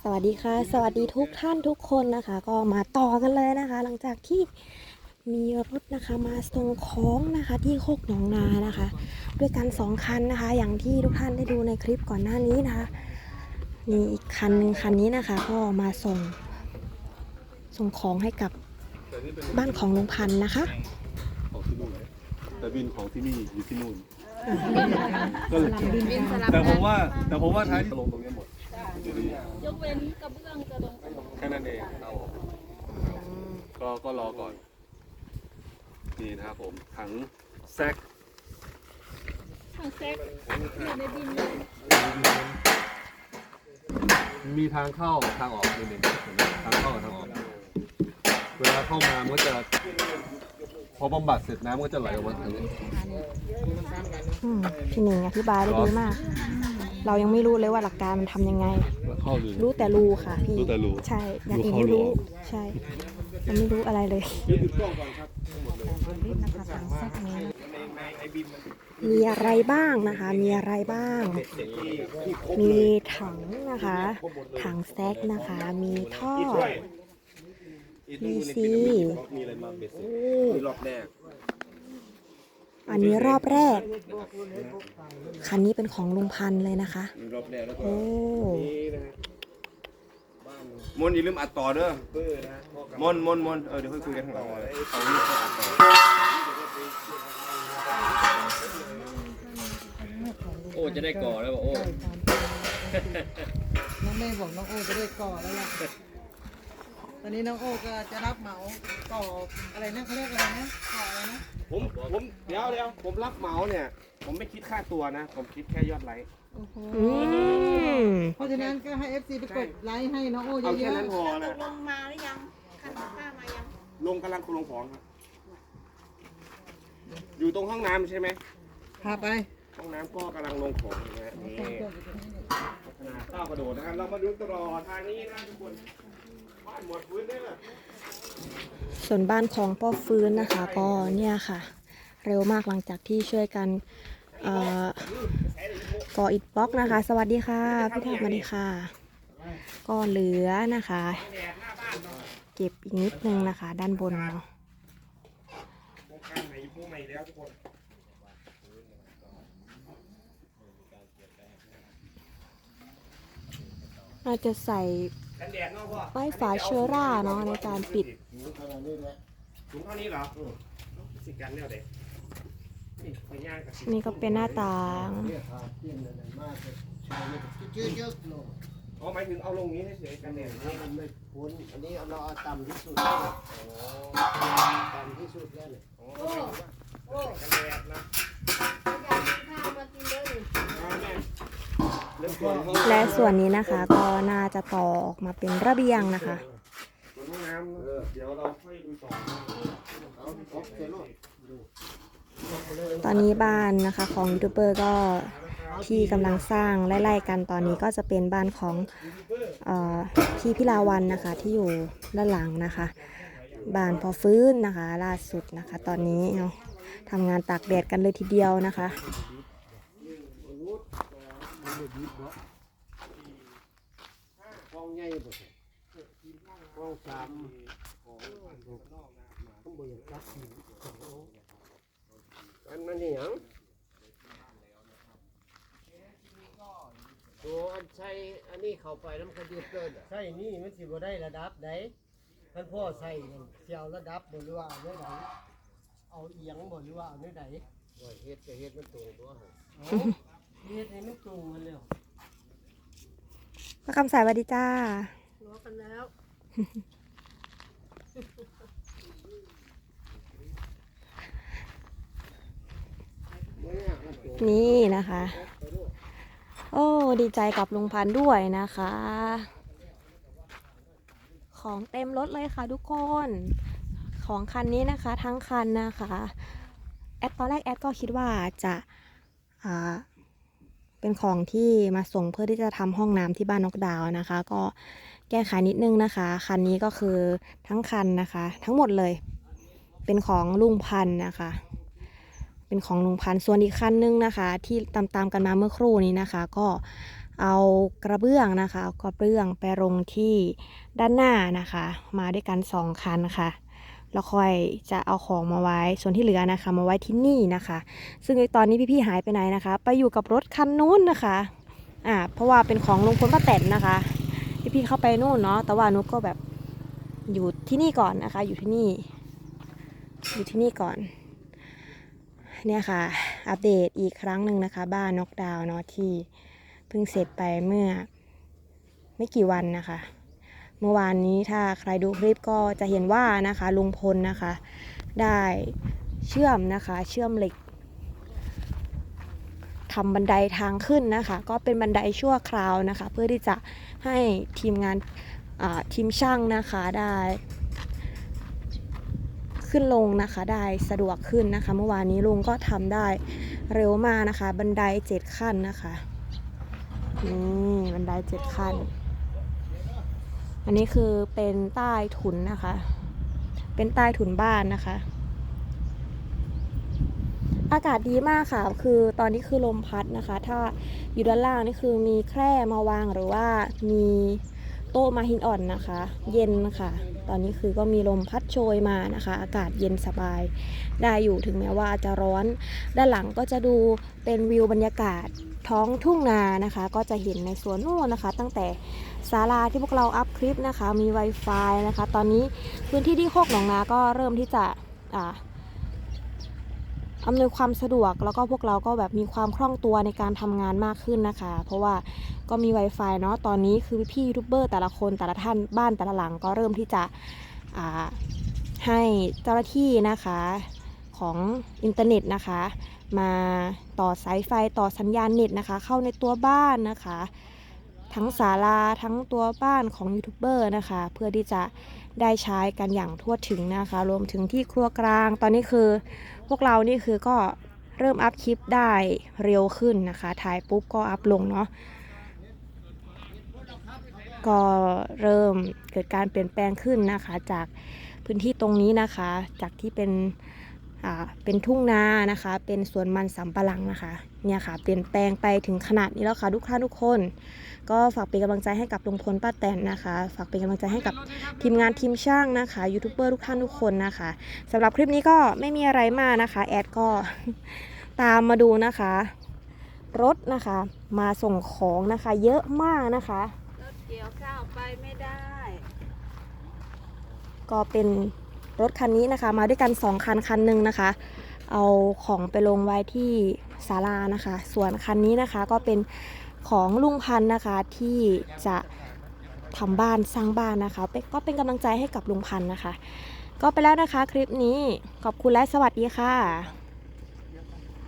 สวัสดีค่ะ สวัสดีทุกท่านทุกคนนะคะ ก็มาต่อกันเลยนะคะ หลังจากที่มีรถนะคะมาส่งของนะคะที่โคกหนองนานะคะ ด้วยกันสองคันนะคะ อย่างที่ทุกท่านได้ดูในคลิปก่อนหน้านี้นะคะมีอีกคันหนึ่งคันนี้นะคะ ก็มาส่งส่งของให้กับบ้านของลุงพันธ์นะคะของที่นู่นแต่บินของที่นี่อยู่ที่นู่นอะก็เลยบินสลับแต่ผมว่าแต่ผมว่าท้ายที่ลงตรงนี้หมด ยกเว้นกระเบื้องจะลงแค่นั้นเองเอาก็ก็รอก่อน นี่นะครับผมถังแซกทางแซกอยู่ในดินเลยมีทางเข้าทางออกนิดนึงเห็นไหมทางเข้ากับทางออก เวลาเข้ามามันก็จะ พอบำบัดเสร็จน้ำมันก็จะไหลออกมาทางนี้ อืมพี่หนิงอธิบายได้ดีมาก เรายังไม่รู้เลยว่าหลักการมันทำยังไง เข้าดูรู้แต่รูค่ะพี่รู้แต่รูใช่อย่างอื่นรู้ไม่เข้ารู้รู้ออก ใช่ยังไม่รู้อะไรเลยมีอะไรบ้างนะคะ มีอะไรบ้าง มีถังนะคะ ถังแซกนะคะ มีท่อ มีซี มีอะไรมาเบ็ดเสร็จนี่รอบแรก อันนี้รอบแรก คันนี้เป็นของลุงพันธุ์เลยนะคะนี่รอบแรกแล้วก็โอ้ นี่นะฮะมนอย่าลืมอัดต่อเด้อมนมนมนเออเดี๋ยวค่อยคุยกันข้างหลังเลยเอานี่ค่อยอัดต่อโอ้จะได้ก่อแล้วบอกโอ้ น้องเมย์บอกน้องโอจะได้ก่อแล้วล่ะ ตอนนี้น้องโอก็จะรับเหมาก่ออะไรนะเขาเรียกอะไรนะก่ออะไรนะผมผมเดี๋ยวเดี๋ยวผมรับเหมาเนี่ย ผมไม่คิดค่าตัวนะ ผมคิดแค่ยอดไลค์โอ้โหอืมเพราะฉะนั้นก็ให้ FC ไปกดไลค์ให้น้องโอเยเอาแค่อะนั้นพอนะลงมาหรือยังคันข้ามายังลงกำลังลงของครับ อยู่ตรงห้องน้ำใช่ไหมๆพาไปห้องน้ำก็กำลังลงของนะฮะนี่พัฒนาก้าวกระโดดนะครับเรามาดูตลอดทางนี้นะทุกคน ส่วนบ้านของพ่อฟื้นนะคะ ก็เนี่ยค่ะ เร็วมากหลังจากที่ช่วยกันก่ออิฐบล็อกนะคะ สวัสดีค่ะพี่ทบสวัสดีค่ะ ก็เหลือนะคะ เก็บอีกนิดนึงนะคะ ด้านบนเนาะโครงการไหนพวกใหม่าจะใส่ กันแดดเนาะพ่อไม้ฝาเชื้อราเนาะในการปิดถุงเท่านี้เหรอสิกันแนวเด็กนี่ไปย่างกับสินี่ก็เป็นหน้าต่างอ๋อหมายถึงเอาลงนี้เฉยๆกันแดดนะมันไม่พ้นอันนี้เราเอาต่ำที่สุดต่ำที่สุดแล้วเนี่ยอ๋อกันแดดนะเอาแม่เริ่มส่วนห้อง และส่วนนี้นะคะก็น่าจะต่อออกมาเป็นระเบียงนะคะ ตอนนี้บ้านนะคะของยูทูบเบอร์ก็ที่กำลังสร้างไล่ๆกันตอนนี้ก็จะเป็นบ้านของออพี่พิลาวันนะคะที่อยู่ด้านหลังนะคะ บ้านพอฟื้นนะคะล่าสุดนะคะ ตอนนี้เนาะทำงานตากแดดกันเลยทีเดียวนะคะ ห้องใหญ่บ่ห้องสามต้องเบิกตักอันนั้นนี่หยังตัวอันใช้อันนี้เข้าไปแล้วมันก็ยืดเกินใช่นี่มันสิบ่ได้ระดับใดท่านพ่อใส่นั่นเสียวระดับบ่หรือว่าเอาเนื้อใดเอาเอียงบ่หรือว่าเอาเนื้อใดเฮ็ดก็เฮ็ดมันตรงตัวหั่น เอาเฮ็ดให้มันตรงมันแล้วพระคำสายสวัสดีจ้าหัวกันแล้วนี่นะคะ โอ้ ดีใจกับลุงพันธุ์ด้วยนะคะ ของเต็มรถเลยค่ะทุกคน ของคันนี้นะคะ ทั้งคันนะคะ แอดตอนแรกแอดก็คิดว่าจะอ่า เป็นของที่มาส่งเพื่อที่จะทำห้องน้ำที่บ้านนกดาวนะคะ ก็แก้ไขนิดนึงนะคะ คันนี้ก็คือทั้งคันนะคะ ทั้งหมดเลย เป็นของลุงพันนะคะ เป็นของลุงพันส่วนอีกคันนึงนะคะ ที่ตามๆกันมาเมื่อครู่นี้นะคะ ก็เอากระเบื้องนะคะเอากระเบื้องไปลงที่ด้านหน้านะคะ มาด้วยกันสองคันค่ะ แล้วค่อยจะเอาของมาไว้ ส่วนที่เหลือนะคะ มาไว้ที่นี่นะคะ ซึ่งในตอนนี้พี่ๆหายไปไหนนะคะ ไปอยู่กับรถคันนู้นนะคะอ่าเพราะว่าเป็นของลุงพลป้าแตนนะคะ พี่ๆเข้าไปนู่นเนาะแต่ว่านุกก็แบบอยู่ที่นี่ก่อนนะคะ อยู่ที่นี่ อยู่ที่นี่ก่อนเนี่ยค่ะ อัปเดตอีกครั้งหนึ่งนะคะ บ้านน็อกดาวน์เนาะที่เพิ่งเสร็จไปเมื่อไม่กี่วันนะคะ มื่อวานนี้ถ้าใครดูคลิปก็จะเห็นว่านะคะลุงพลนะคะ ได้เชื่อมนะคะเชื่อมเหล็กทำบันไดทางขึ้นนะคะ ก็เป็นบันไดชั่วคราวนะคะ เพื่อที่จะให้ทีมงานทีมช่างนะคะได้ ขึ้นลงนะคะได้สะดวกขึ้นนะคะ เมื่อวานนี้ลุงก็ทำได้เร็วมากนะคะ บันไดเจ็ดขั้นนะคะนี่บันไดเจ็ดขั้น อันนี้คือเป็นใต้ถุนนะคะ เป็นใต้ถุนบ้านนะคะ อากาศดีมากค่ะ คือตอนนี้คือลมพัดนะคะ ถ้าอยู่ด้านล่างนี่คือมีแคร่มาวางหรือว่ามีโต๊ะมาหินอ่อนนะคะ เย็นค่ะ ตอนนี้คือก็มีลมพัดโชยมานะคะ อากาศเย็นสบาย ได้อยู่ถึงแม้ว่าจะร้อน ด้านหลังก็จะดูเป็นวิวบรรยากาศท้องทุ่งนานะคะ ก็จะเห็นในสวนนู่นนะคะ ตั้งแต่ศาลาที่พวกเราอัพคลิปนะคะ มี Wi-Fi นะคะ ตอนนี้พื้นที่ที่โคกหนองนาก็เริ่มที่จะอ่าอำนวยความสะดวกแล้วก็พวกเราก็แบบมีความคล่องตัวในการทำงานมากขึ้นนะคะ เพราะว่า ก็มี Wi-Fi เนาะตอนนี้คือพี่ยูทูบเบอร์แต่ละคนแต่ละท่านบ้านแต่ละหลังก็เริ่มที่จะให้เจ้าหน้าที่นะคะของอินเทอร์เน็ตนะคะ มาต่อสายไฟต่อสัญญาณเน็ตนะคะ เข้าในตัวบ้านนะคะ ทั้งศาลาทั้งตัวบ้านของยูทูบเบอร์นะคะ เพื่อที่จะได้ใช้กันอย่างทั่วถึงนะคะ รวมถึงที่ครัวกลาง ตอนนี้คือพวกเรานี่คือก็เริ่มอัพคลิปได้เร็วขึ้นนะคะ ถ่ายปุ๊บก็อัพลงเนาะ ก็เริ่มเกิดการเปลี่ยนแปลงขึ้นนะคะ จากพื้นที่ตรงนี้นะคะ จากที่เป็นเป็นทุ่งนานะคะ เป็นสวนมันสำปะหลังนะคะ เนี่ยค่ะ เปลี่ยนแปลงไปถึงขนาดนี้แล้วค่ะทุกท่านทุกคน ก็ฝากเป็นกำลังใจให้กับลุงพลป้าแตนนะคะ ฝากเป็นกำลังใจให้กับทีมงานทีมช่างนะคะ ยูทูบเบอร์ทุกท่านทุกคนนะคะสำหรับคลิปนี้ก็ไม่มีอะไรมากนะคะ แอดก็ตามมาดูนะคะ รถนะคะ มาส่งของนะคะ เยอะมากนะคะ เกี่ยวข้าวไปไม่ได้ ก็เป็นรถคันนี้นะคะ มาด้วยกัน 2 คันคันหนึ่งนะคะ เอาของไปลงไว้ที่ศาลานะคะ ส่วนคันนี้นะคะก็เป็นของลุงพันธ์นะคะที่จะทำบ้านสร้างบ้านนะคะก็เป็นกำลังใจให้กับลุงพันธ์นะคะ ก็ไปแล้วนะคะคลิปนี้ขอบคุณและสวัสดีค่ะ